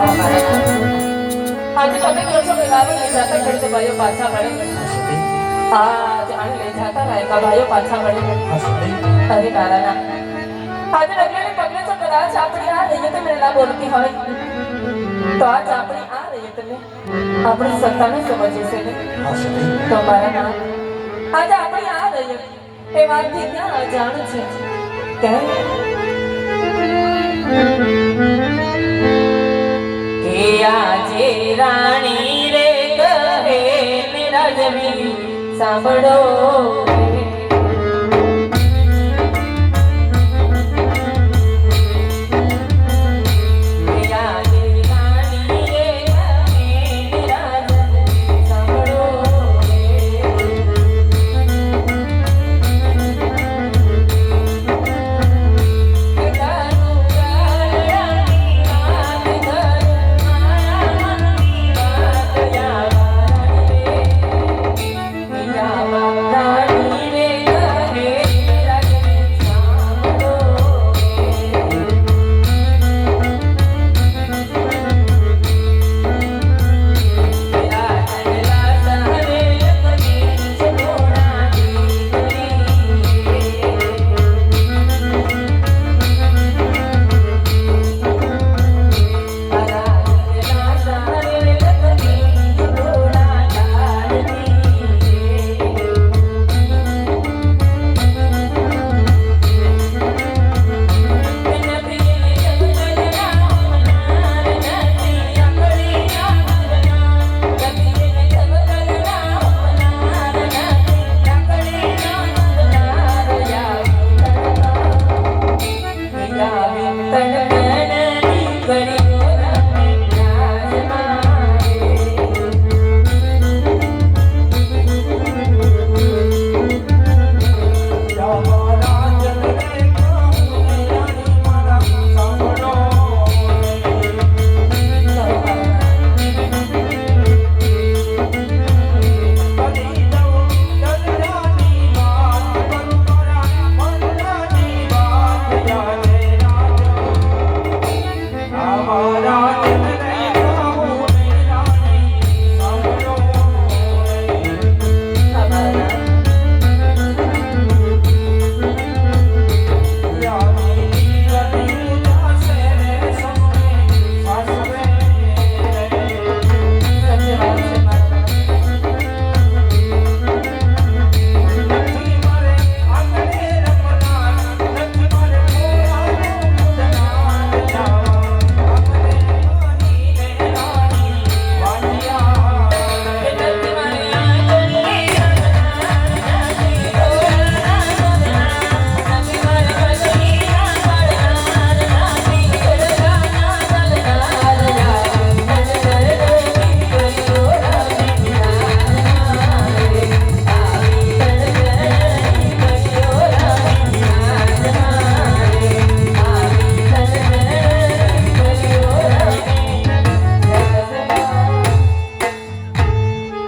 આજે તમે કહો છો કે ભાઈઓ પાછા વળે હા જાણ લઈ જતા લાયકા પાછા વળે આજે રગડે પગલે તો કદાચ આપણે આ રહીએ તો મેળા બોલતી હોય. તો આજ આપણે આ રહીએ તમે. આપણી સત્તાને સમજે છે તો મારા આજે આપણે આ રહીએ. એ વાતથી ક્યાં અજાણ છે? રાજવી સાંભળો.